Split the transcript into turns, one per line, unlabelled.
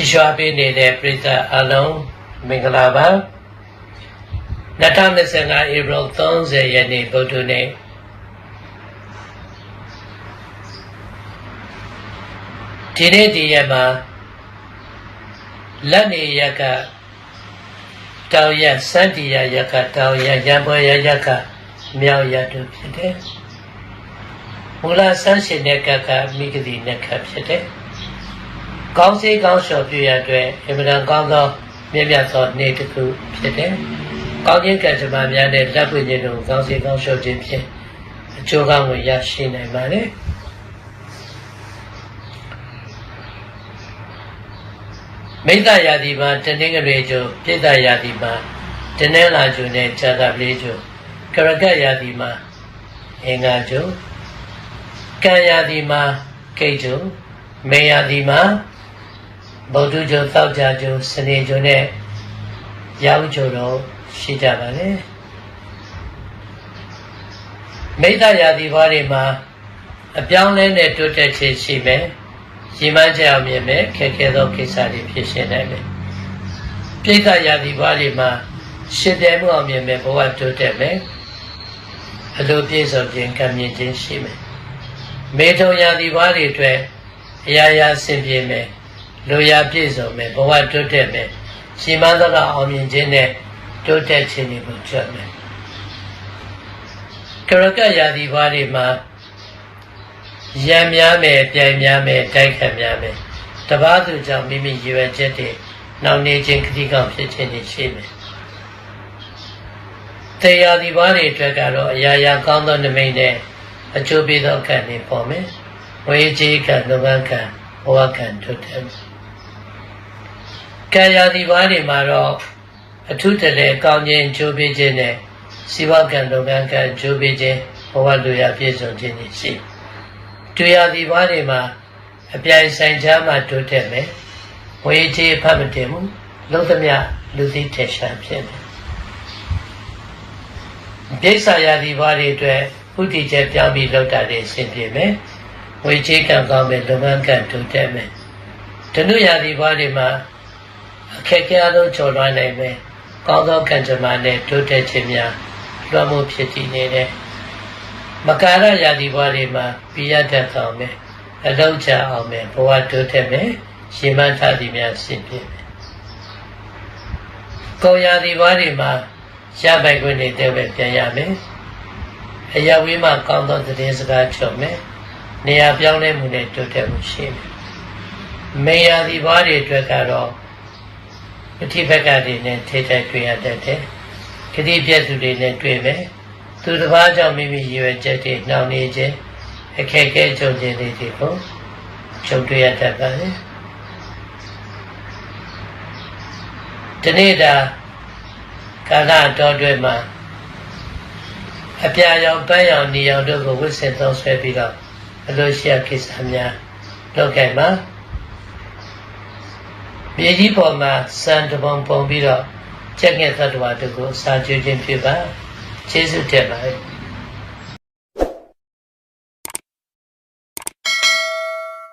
ရှိရွှာပေးနေတဲ့ပရိသတ်အလုံးမင်္ဂလာပါ2025 April 30ရက်နေ့ဗုဒ္ဓနေ့ဒီနေ့ဒီရက်မှာလက်နေရက်ကတောင်ရက်စန္ဒီရရက်ကတောင်ရက်ရံပွဲရရက်ကမြောက်ရက်တို့ဖြစ်တယ်မူလဆန်းရှင်တဲ့ကကမိဂတိနဲ့ခတ်ဖြစ်တယ် ကောင်းစေးကောင်းလျှော်ပြရအတွက်အမှန်တန်ကောင်းသောမြတ်မြတ်သောနေ့တစ်ခုဖြစ်တယ်ကောင်းခြင်းကံကြမ္မာများနဲ့လက်ပွင့်ခြင်းတို့ကောင်းစေးကောင်းလျှော်ခြင်းဖြင့်အကျိုးကောင်းကိုရရှိနိုင်ပါလေမိတ္တရာသီမှာတနင်္ဂနွေကျိုပြိတ္တရာသီမှာတနင်္လာကျိုနဲ့ဇာတာပလေးကျိုကရကတ်ရာသီမှာအင်္ဂါကျိုကံရာသီမှာကိတ်ကျိုမေရာသီမှာ ဗုဒ္ဓကျိုသောက်ကြကျိုစနေကျိုနဲ့ရောက်ကျိုတော့ရှိကြပါလေမိတ္တရာသီဘွားတွေမှာအပြောင်းလဲနဲ့တိုးတက်ခြင်းရှိမယ်ရည်မှန်းချက်အောင်မြင်မယ်ခက်ခဲသောကိစ္စတွေဖြစ်ရှင်းနိုင်မယ်ပြိဿရာသီဘွားတွေမှာရှင်ပြိုင်မှုအောင်မြင်မယ်ဘဝတိုးတက်မယ်အလိုပြည့်စုံခြင်းကံမြင့်ခြင်းရှိမယ်မေထုံရာသီဘွားတွေအတွက်အရာရာဆင်ပြေမယ် လိုရာပြည့်စုံမယ်ဘဝတိုးတက်မယ်ရှင်မသောကအောင်မြင်ခြင်းနဲ့တိုးတက်ခြင်းတွေကိုကြွမယ်ကရကရာသီဘွားတွေမှာရံများမယ်ပြိုင်များမယ်တိုက်ခတ်များမယ်တပားသူကြောင့်မိမိရည်ရွယ်ချက်တွေနောက်နေခြင်းခတိကောင်ဖြစ်ခြင်းတွေရှိမယ်တရားဒီဘာတွေအတွက်ကတော့အရာရာကောင်းသောနမိတ်နဲ့အကျိုးပေးသောကံတွေပေါ်မယ်ဝေကြီးကံလုပ်ငန်းကံဘဝကံတို့တယ် ကံရာဒီဘာတွေမှာတော့အထုတည်းကောင်းခြင်းကျိုးပေးခြင်းနဲ့စီဝကံလုပ်ငန်းကံကျိုးပေးခြင်းဘဝလူရပြည့်စုံခြင်းတွေရှိတယ်တွေ့ရသည်ဘာတွေမှာအပြိုင်ဆိုင်ချာမှတိုးတက်မယ်ဝေချေဖတ်မတင်ဘူးလုံးသမျှလူသိထက်ရှားဖြစ်တယ်ပြိဿရာသီဘာတွေအတွက်ဥတီချက်ပြောင်းပြီးလောက်တာတွေအဆင်ပြေမယ်ဝေချေကံကောင်းမယ်လုပ်ငန်းကံတိုးတက်မယ်ဓနုရာသီဘာတွေမှာ အခက်အခဲအလုံးကျော်လွှားနိုင်မယ်ကောင်းသောကံကြမ္မာနဲ့တိုးတက်ခြင်းများလွှမ်းမိုးဖြစ်တည်နေတဲ့မကာရယာတိဘဝတွေမှာပြရတတ်အောင်မယ်အလုံးချအောင်မယ်ဘဝတိုးတက်မယ်ရှင်မထသည်များရှင်းပြမယ်ကိုယာတိဘဝတွေမှာရပိုက်ခွင့်နေတဲ့ပဲပြန်ရမယ်အရာဝေးမှာကောင်းသောသတင်းစကားချုပ်မယ်နေရာပြောင်းလဲမှုနဲ့တိုးတက်မှုရှိမယ်မေယာတိဘဝတွေအတွက်ကတော့ ပฏิပက္ခတွေနဲ့ထိတိုက်တွေ့ရတတ်တယ်ခတိပြည့်သူတွေနဲ့တွေ့မယ်သူတစ်ပါးကြောင့်မိမိရည်ရွယ်ချက်တွေနှောင့်နှေးခြင်းအခက်အခဲကြုံခြင်းတွေကိုကြုံတွေ့ရတတ်ပါတယ်ဒီနေ့တာကာလတော်တွင်မှာအပြာရောင်ပန်းရောင်နေရောင်တို့ကိုဝစ်ဆင်သုံးဆွဲပြီးတော့အလိုရှိကိစ္စများလုပ်ခဲ့မှာ မြေကြီးပေါ်မှာစံတပုံပုံပြီးတော့ချက်ငယ်သတ္တဝါတို့ကိုစာကျွခြင်းဖြစ်ပါကျေးဇူးတင်ပါတယ်